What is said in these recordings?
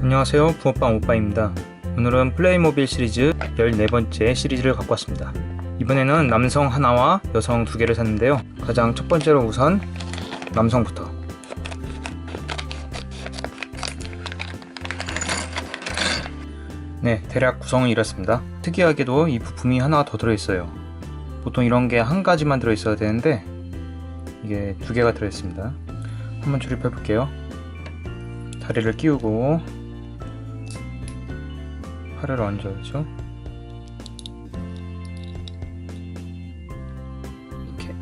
안녕하세요. 붕어빵 오빠입니다. 오늘은 플레이모빌 시리즈 14번째 시리즈를 갖고 왔습니다. 이번에는 남성 하나와 여성 두 개를 샀는데요. 가장 첫 번째로 우선 남성부터. 네 대략 구성은 이렇습니다. 특이하게도 이 부품이 하나 더 들어있어요. 보통 이런 게 한 가지만 들어있어야 되는데 이게 두 개가 들어있습니다 한번 조립해 볼게요. 다리를 끼우고 팔을 얹어야죠. 이렇게.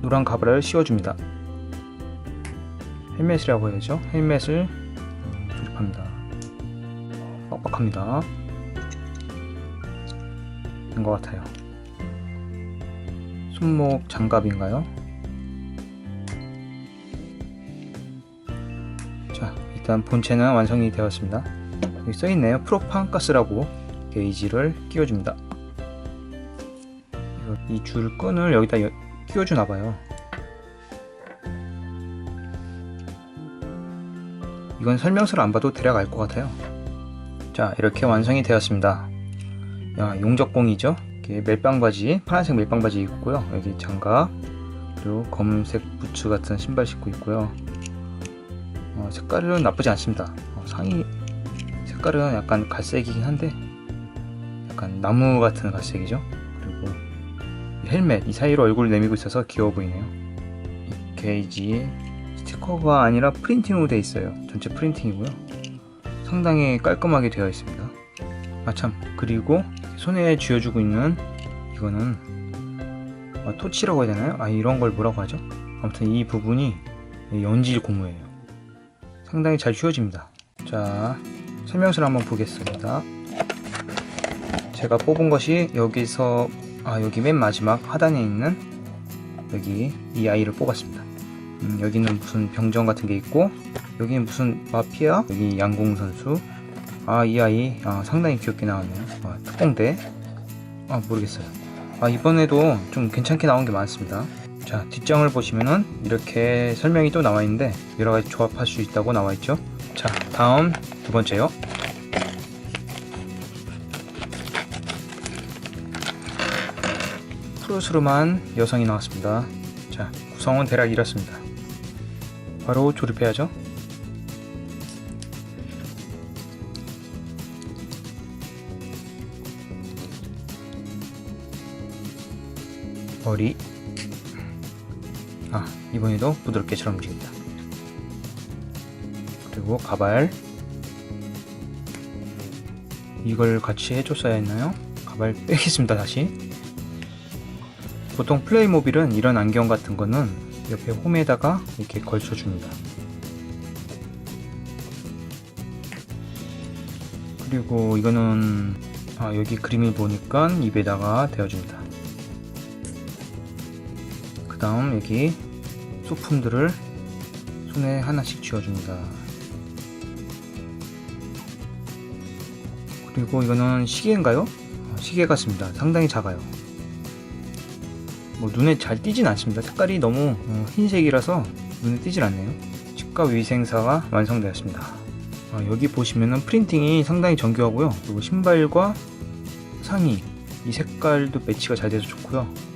노란 가발을 씌워줍니다. 헬멧이라고 해야죠. 헬멧을 음, 조립합니다. 빡빡합니다. 된것 같아요 손목 장갑인가요? 자, 일단 본체는 완성이 되었습니다. 여기 써있네요. 프로판 가스라고 게이지를 끼워줍니다. 이 줄 끈을 여기다 여- 끼워주나봐요. 이건 설명서를 안 봐도 대략 알 것 같아요. 자, 이렇게 완성이 되었습니다. 야, 용접공이죠? 이렇게 멜빵 바지, 파란색 멜빵 바지 입고요. 여기 장갑, 그리고 검은색 부츠 같은 신발 신고 있고요. 어, 색깔은 나쁘지 않습니다. 어, 상의 색깔은 약간 갈색이긴 한데 약간 나무 같은 갈색이죠. 그리고 이 헬멧 이 사이로 얼굴을 내밀고 있어서 귀여워 보이네요. 이 게이지 스티커가 아니라 프린팅으로 되어 있어요. 전체 프린팅이고요. 상당히 깔끔하게 되어 있습니다. 아 참 그리고 손에 쥐어주고 있는 이거는 아, 토치라고 해야 되나요? 아 이런 걸 뭐라고 하죠? 아무튼 이 부분이 연질 고무예요. 상당히 잘 휘어집니다. 자, 설명서를 한번 보겠습니다. 제가 뽑은 것이 여기서 아 여기 맨 마지막 하단에 있는 여기 이 아이를 뽑았습니다. 음, 여기는 무슨 병정 같은 게 있고 여기는 무슨 마피아 여기 양궁 선수 아 이 아이 아, 상당히 귀엽게 나왔네요. 아, 특공대 아 모르겠어요. 아 이번에도 좀 괜찮게 나온 게 많습니다. 자 뒷장을 보시면은 이렇게 설명이 또 나와 있는데 여러 가지 조합할 수 있다고 나와 있죠. 자 다음 두 번째요. 푸르스름한 여성이 나왔습니다. 자 구성은 대략 이렇습니다. 바로 조립해야죠. 머리. 아 이번에도 부드럽게 잘 움직인다. 그리고 가발. 이걸 같이 해줬어야 했나요? 가발 빼겠습니다 다시. 보통 플레이모빌은 이런 안경 같은 거는 옆에 홈에다가 이렇게 걸쳐줍니다. 그리고 이거는 아, 여기 그림을 보니까 입에다가 대어줍니다. 그 다음 여기 소품들을 손에 하나씩 쥐어줍니다. 그리고 이거는 시계인가요? 어, 시계 같습니다. 상당히 작아요. 뭐 눈에 잘 띄진 않습니다. 색깔이 너무 어, 흰색이라서 눈에 띄질 않네요. 치과 위생사가 완성되었습니다. 아, 여기 보시면은 프린팅이 상당히 정교하고요. 그리고 신발과 상의 이 색깔도 매치가 잘 돼서 좋고요.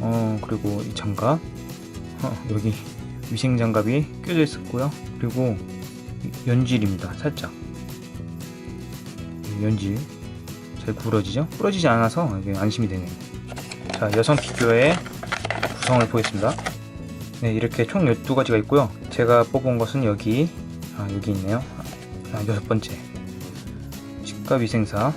어 그리고 이 장갑. 어, 여기 위생 장갑이 껴져 있었고요. 그리고 이 연질입니다 살짝. 이 연질. 잘 구부러지죠? 부러지지 않아서 이게 안심이 되네요. 자 여성 피규어의 구성을 보겠습니다. 네 이렇게 총 12가지가 있고요. 제가 뽑은 것은 여기 아 여기 있네요. 아 여섯 번째. 치과 위생사.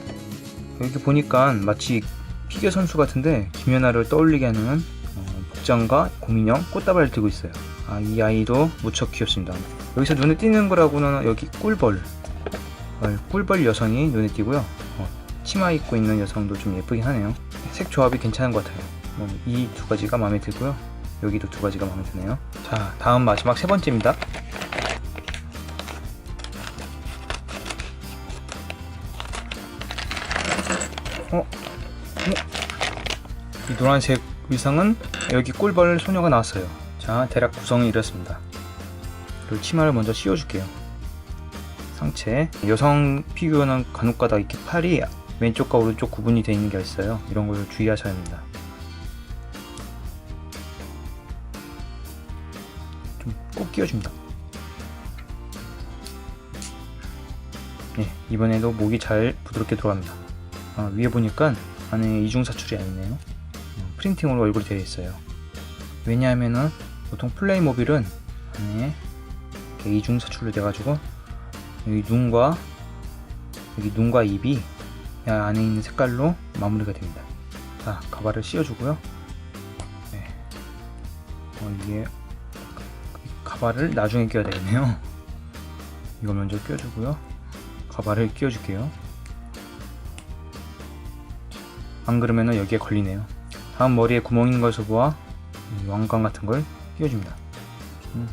여기 보니까 마치 피겨 선수 같은데 김연아를 떠올리게 하는 어, 복장과 곰인형 꽃다발을 들고 있어요. 아, 이 아이도 무척 귀엽습니다. 여기서 눈에 띄는 거라고는 여기 꿀벌, 어, 꿀벌 여성이 눈에 띄고요. 어, 치마 입고 있는 여성도 좀 예쁘긴 하네요. 색 조합이 괜찮은 것 같아요. 이 두 가지가 마음에 들고요. 여기도 두 가지가 마음에 드네요. 자, 다음 마지막 세 번째입니다. 이 노란색 의상은 여기 꿀벌 소녀가 나왔어요. 자, 대략 구성이 이렇습니다. 그리고 치마를 먼저 씌워줄게요. 상체. 여성 피규어는 간혹가다 이렇게 팔이 왼쪽과 오른쪽 구분이 되어 있는 게 있어요. 이런 걸 주의하셔야 합니다. 좀 꼭 끼워줍니다. 네, 이번에도 목이 잘 부드럽게 들어갑니다. 아, 위에 보니까 안에 이중 사출이 아니네요. 음, 프린팅으로 얼굴이 되어 있어요. 왜냐하면은 보통 플레이모빌은 안에 이렇게 이중 사출로 돼가지고 여기 눈과 여기 눈과 입이 이 안에 있는 색깔로 마무리가 됩니다. 자, 가발을 씌워주고요. 네. 어, 이게 가발을 나중에 껴야 되겠네요. 이걸 먼저 껴주고요. 가발을 끼워줄게요. 안 그러면은 여기에 걸리네요. 다음 머리에 구멍 있는 걸이 왕관 같은 걸 끼워줍니다. 음.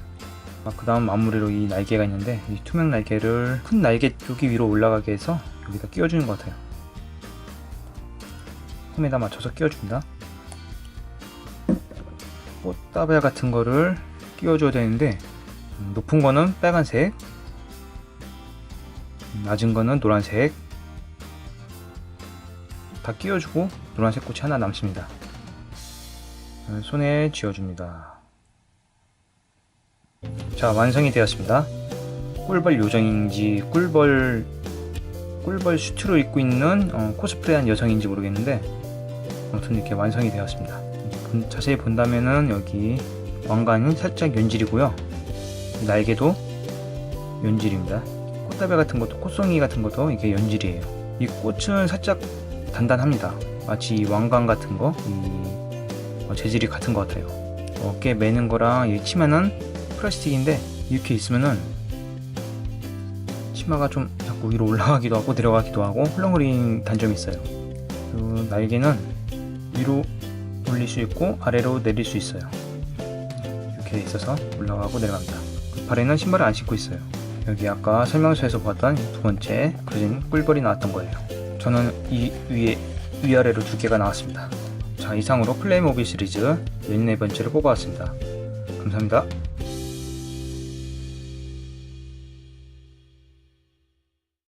아, 그 다음 마무리로 이 날개가 있는데 이 투명 날개를 큰 날개 쪽이 위로 올라가게 해서 여기다 끼워주는 것 같아요. 홈에다 맞춰서 끼워줍니다. 꽃다발 같은 거를 끼워줘야 되는데 음, 높은 거는 빨간색 음, 낮은 거는 노란색 다 끼워주고 노란색 꽃이 하나 남습니다. 어, 손에 쥐어줍니다. 자 완성이 되었습니다. 꿀벌 요정인지 꿀벌 꿀벌 수트로 입고 있는 어, 코스프레한 여성인지 모르겠는데 아무튼 이렇게 완성이 되었습니다. 본- 자세히 본다면은 여기 왕관이 살짝 연질이고요. 날개도 연질입니다. 꽃다발 같은 것도 꽃송이 같은 것도 이게 연질이에요. 이 꽃은 살짝 단단합니다. 마치 이 왕관 같은 거, 이 어, 재질이 같은 것 같아요. 어깨 매는 거랑 이 치마는 플라스틱인데 이렇게 있으면은 치마가 좀 자꾸 위로 올라가기도 하고 내려가기도 하고 훌렁거리는 단점이 있어요. 그 날개는 위로 올릴 수 있고 아래로 내릴 수 있어요. 이렇게 있어서 올라가고 내려갑니다. 그 발에는 신발을 안 신고 있어요. 여기 아까 설명서에서 봤던 두 번째 그려진 꿀벌이 나왔던 거예요. 저는 이 위에 위아래로 두 개가 나왔습니다. 자 이상으로 플레이모빌 시리즈 14번째를 뽑아왔습니다. 감사합니다.